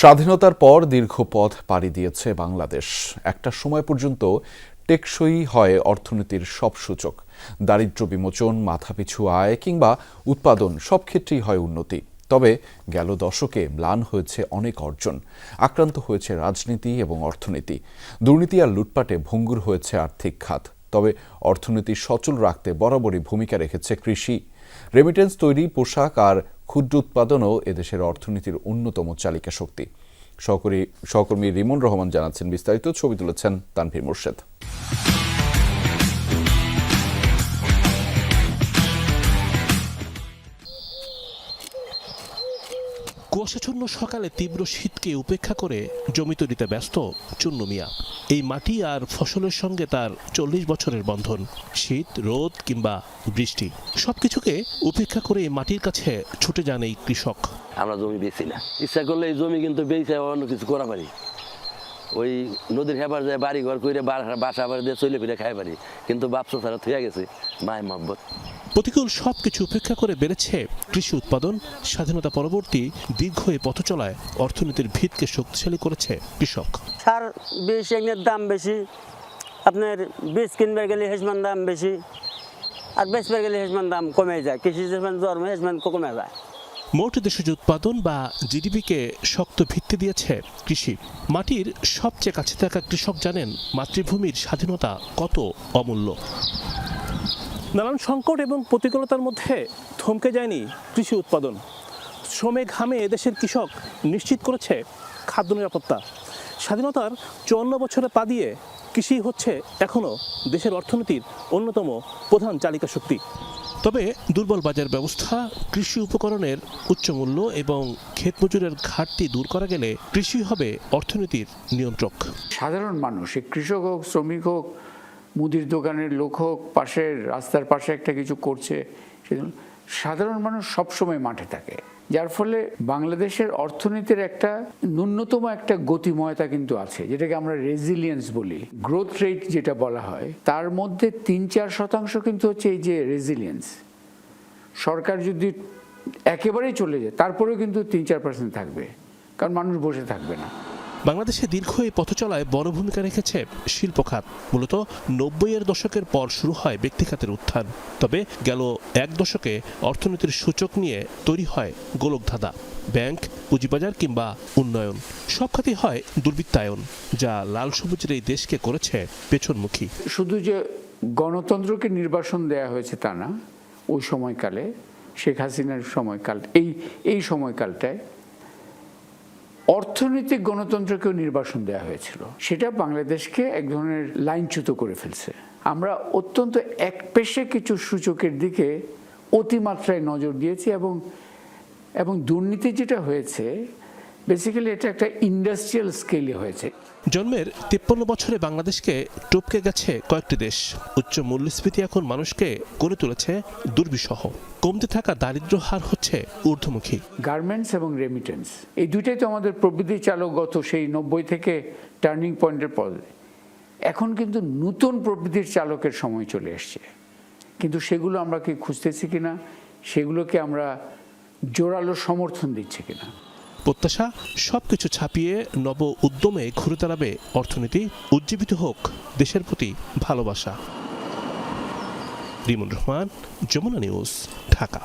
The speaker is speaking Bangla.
স্বাধীনতার পর দীর্ঘ পথ পাড়ি দিয়েছে বাংলাদেশ। একটা সময় পর্যন্ত টেকসই হয় অর্থনীতির সব সূচক। দারিদ্র বিমোচন, মাথাপিছু আয় কিংবা উৎপাদন সব ক্ষেত্রেই হয় উন্নতি। তবে গেল দশকে ম্লান হয়েছে অনেক অর্জন। আক্রান্ত হয়েছে রাজনীতি এবং অর্থনীতি। দুর্নীতি আর লুটপাটে ভঙ্গুর হয়েছে আর্থিক খাত। তবে অর্থনীতি সচল রাখতে বরাবরই ভূমিকা রেখেছে কৃষি। রেমিটেন্স তৈরি, পোশাক আর ক্ষুদ্র উৎপাদনও এদেশের অর্থনীতির অন্যতম চালিকা শক্তি। সহকর্মী রিমন রহমান জানাচ্ছেন বিস্তারিত। ছবি তুলেছেন তানভীর মোর্শেদ। কুয়াশাচ্ছন্ন সকালে তীব্র শীতকে উপেক্ষা করে জমি তৈরিতে ব্যস্ত চুন্নু মিয়া। এই মাটি আর ফসলের সঙ্গে তার চল্লিশ বছরের বন্ধন। শীত, রোদ কিংবা বৃষ্টি, সবকিছুকে উপেক্ষা করে এই মাটির কাছে ছুটে যান এই কৃষক। আমরা জমি বেচি না। ইচ্ছা করলে এই জমি কিন্তু বেচে অন্য কিছু করা পারি। ওই নদীর হেবার যায় বাড়ি ঘর করে বাসা বাড়ি দিয়ে চলে ফিরে খাই পারি। কিন্তু বাপসা ছাড়া থুয়ে গেছে মায় মহব্বত। প্রতিকূল সব কিছু উপেক্ষা করে বেড়েছে কৃষি উৎপাদন স্বাধীনতা পরবর্তী দীর্ঘ এই পথ চলায় অর্থনীতির ভিতকে শক্তিশালী করেছে কৃষক। সার বিষ এগুলোর দাম বেশি। আপনার বীজ কিনবার গেলে হেসমান দাম বেশি। আর বেচবার গেলে হেসমান দাম কমে যায়। কৃষি যখন জন্ম হেসমান কমে যায়। মোট দেশজ উৎপাদন বা জিডিপিকে শক্ত ভিত্তি দিয়েছে কৃষি। মাটির সবচেয়ে কাছে থাকা কৃষক জানেন মাতৃভূমির স্বাধীনতা কত অমূল্য। নানান সংকট এবং প্রতিকূলতার মধ্যে থমকে যায়নি কৃষি উৎপাদন। শ্রমে ঘামে এদেশের কৃষক নিশ্চিত করেছে খাদ্য নিরাপত্তা। স্বাধীনতার চুয়ান্ন বছরে পা দিয়ে কৃষি হচ্ছে এখনও দেশের অর্থনীতির অন্যতম প্রধান চালিকা শক্তি। তবে দুর্বল বাজার ব্যবস্থা কৃষি উপকরণের উচ্চ মূল্য এবং ক্ষেত মজুরের ঘাটতি দূর করা গেলে কৃষি হবে অর্থনীতির নিয়ন্ত্রক। সাধারণ মানুষ কৃষক হোক শ্রমিক হোক মুদির দোকানের লোক হোক, পাশের রাস্তার পাশে একটা কিছু করছে, সেজন্য সাধারণ মানুষ সবসময় মাঠে থাকে। যার ফলে বাংলাদেশের অর্থনীতির একটা ন্যূনতম একটা গতিময়তা কিন্তু আছে, যেটাকে আমরা রেজিলিয়েন্স বলি। গ্রোথ রেট যেটা বলা হয়, তার মধ্যে তিন চার শতাংশ কিন্তু হচ্ছে এই যে রেজিলিয়েন্স সরকার যদি একেবারেই চলে যায়, তারপরেও কিন্তু তিন চার পার্সেন্ট থাকবে, কারণ মানুষ বসে থাকবে না। বাংলাদেশে দীর্ঘ এই পথ চলায় বড় ভূমিকা রেখেছে শিল্প খাত মূলত নব্বইয়ের দশকের পর শুরু হয় ব্যক্তিখাতের উত্থান। তবে গেল এক দশকে অর্থনীতির সূচক নিয়ে তৈরি হয় গোলকধাঁধা, ব্যাংক, পুঁজিবাজার কিংবা উন্নয়ন। সব খাতেই হয় দুর্বৃত্তায়ন, যা লাল সবুজের এই দেশকে করেছে পেছনমুখী। শুধু যে গণতন্ত্রকে নির্বাসন দেয়া হয়েছে তা না, ওই সময়কালে, শেখ হাসিনার সময়কাল, এই এই সময়কালটায় অর্থনৈতিক গণতন্ত্রকেও নির্বাসন দেওয়া হয়েছিল। সেটা বাংলাদেশকে এক ধরনের লাইনচ্যুত করে ফেলছে। আমরা অত্যন্ত এক পেশে কিছু সূচকের দিকে অতিমাত্রায় নজর দিয়েছি এবং এবং দুর্নীতি যেটা হয়েছে বেসিক্যালি এটা একটা ইন্ডাস্ট্রিয়াল স্কেলে হয়েছে। জন্মের তিপ্পান্ন বছরে বাংলাদেশকে টপকে গেছে কয়েকটি দেশ। উচ্চ মূল্যস্ফীতি এখন মানুষকে করে তুলেছে দুর্বিষহ। কমতে থাকা দারিদ্র্য হার হচ্ছে ঊর্ধ্বমুখী। গার্মেন্টস এবং রেমিটেন্স এই দুইটাই তো আমাদের প্রবৃদ্ধি চালক গত সেই নব্বই থেকে টার্নিং পয়েন্টের পর। এখন কিন্তু নতুন প্রবৃদ্ধির চালকের সময় চলে এসছে। কিন্তু সেগুলো আমরা কি খুঁজতেছি কিনা? সেগুলোকে আমরা জোরালো সমর্থন দিচ্ছি কিনা? প্রত্যাশা, সবকিছু ছাপিয়ে নব উদ্যমে ঘুরে দাঁড়াবে অর্থনীতি, উজ্জীবিত হোক দেশের প্রতি ভালোবাসা। রিমন রহমান, যমুনা নিউজ, ঢাকা।